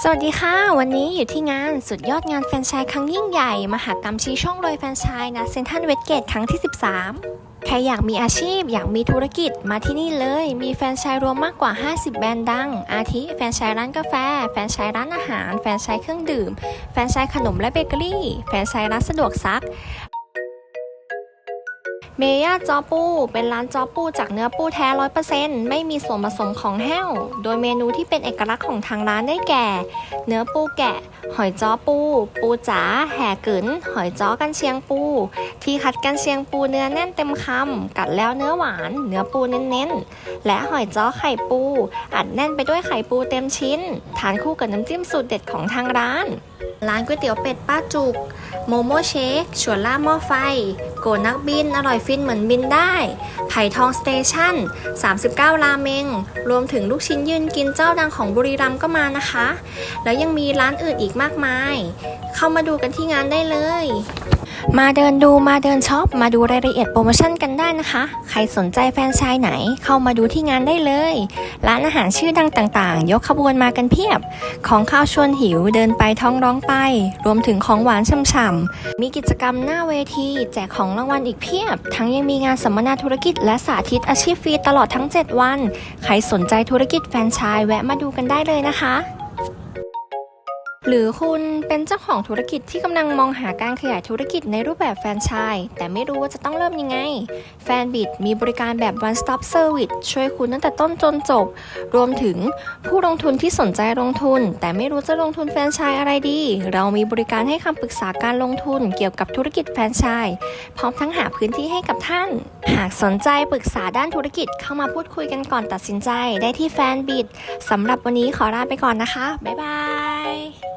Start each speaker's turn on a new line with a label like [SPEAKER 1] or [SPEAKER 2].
[SPEAKER 1] สวัสดีค่ะ วันนี้อยู่ที่งานสุดยอดงานแฟรนไชส์ครั้งยิ่งใหญ่ มหากรรมชี้ช่องรวยแฟรนไชส์นะเซนทันเวสเกตครั้งที่ 13 ใครอยากมีอาชีพ อยากมีธุรกิจมาที่นี่เลย มีแฟรนไชส์รวมมากกว่า 50 แบรนด์ดัง อาทิ แฟรนไชส์ร้านกาแฟ แฟรนไชส์ร้านอาหาร แฟรนไชส์เครื่องดื่ม แฟรนไชส์ขนมและเบเกอรี่ แฟรนไชส์ร้านสะดวกซัก เมย่าจอปู เป็นร้านจอปูจากเนื้อปูแท้100%ไม่มีส่วนผสมของแห้ว โดยเมนูที่เป็นเอกลักษณ์ของทางร้านได้แก่ เนื้อปูแกะ หอยจ้อปู ปูจ๋า แห่กึ๋น หอยจ้อกันเชียงปู ที่คัดกันเชียงปูเนื้อแน่นเต็มคำ กัดแล้วเนื้อหวาน เนื้อปูเน้นๆ และหอยจ้อไข่ปู อัดแน่นไปด้วยไข่ปูเต็มชิ้น ทานคู่กับน้ำจิ้มสูตรเด็ดของทางร้าน ร้านก๋วยเตี๋ยวเป็ดป้าจุก โมโมเชคชวนล่าหม้อไฟ โกนักบิน อร่อยฟินเหมือนบินได้ ไผ่ทองสเตชัน39 ราเมง รวมถึงลูกชิ้นยืนกินเจ้าดังของบุรีรัมย์ก็มานะคะ แล้วยังมีร้านอื่นอีกมากมาย เข้ามาดูกันที่งานได้เลย มาเดินดูมาเดินช็อปมาดูรายละเอียดโปรโมชั่นกันได้นะคะ ใครสนใจแฟนชายไหนเข้ามาดูที่งานได้เลย ร้านอาหารชื่อดังต่างๆ ยกขบวนมากันเพียบ ของข้าวชวนหิวเดินไปท้องร้องไป รวมถึงของหวานช่ำๆมีกิจกรรมหน้าเวที แจกของรางวัลอีกเพียบ ทั้งยังมีงานสัมมนาธุรกิจและสาธิตอาชีพฟรีตลอดทั้ง 7 วัน ใครสนใจธุรกิจแฟนชส์แวะมาดูกันได้เลยนะคะ หรือคุณเป็นเจ้าของธุรกิจที่กำลังมองหาการขยายธุรกิจในรูปแบบแฟรนไชส์แต่ไม่รู้ว่าจะต้องเริ่มยังไง แฟนบิดมีบริการแบบ one stop service ช่วยคุณตั้งแต่ต้นจนจบ รวมถึงผู้ลงทุนที่สนใจลงทุน แต่ไม่รู้จะลงทุนแฟรนไชส์อะไรดี เรามีบริการให้คำปรึกษาการลงทุนเกี่ยวกับธุรกิจแฟรนไชส์พร้อมทั้งหาพื้นที่ให้กับท่าน หากสนใจปรึกษาด้านธุรกิจเข้ามาพูดคุยกันก่อนตัดสินใจได้ที่แฟนบิดสำหรับวันนี้ขอลาไปก่อนนะคะบ๊ายบาย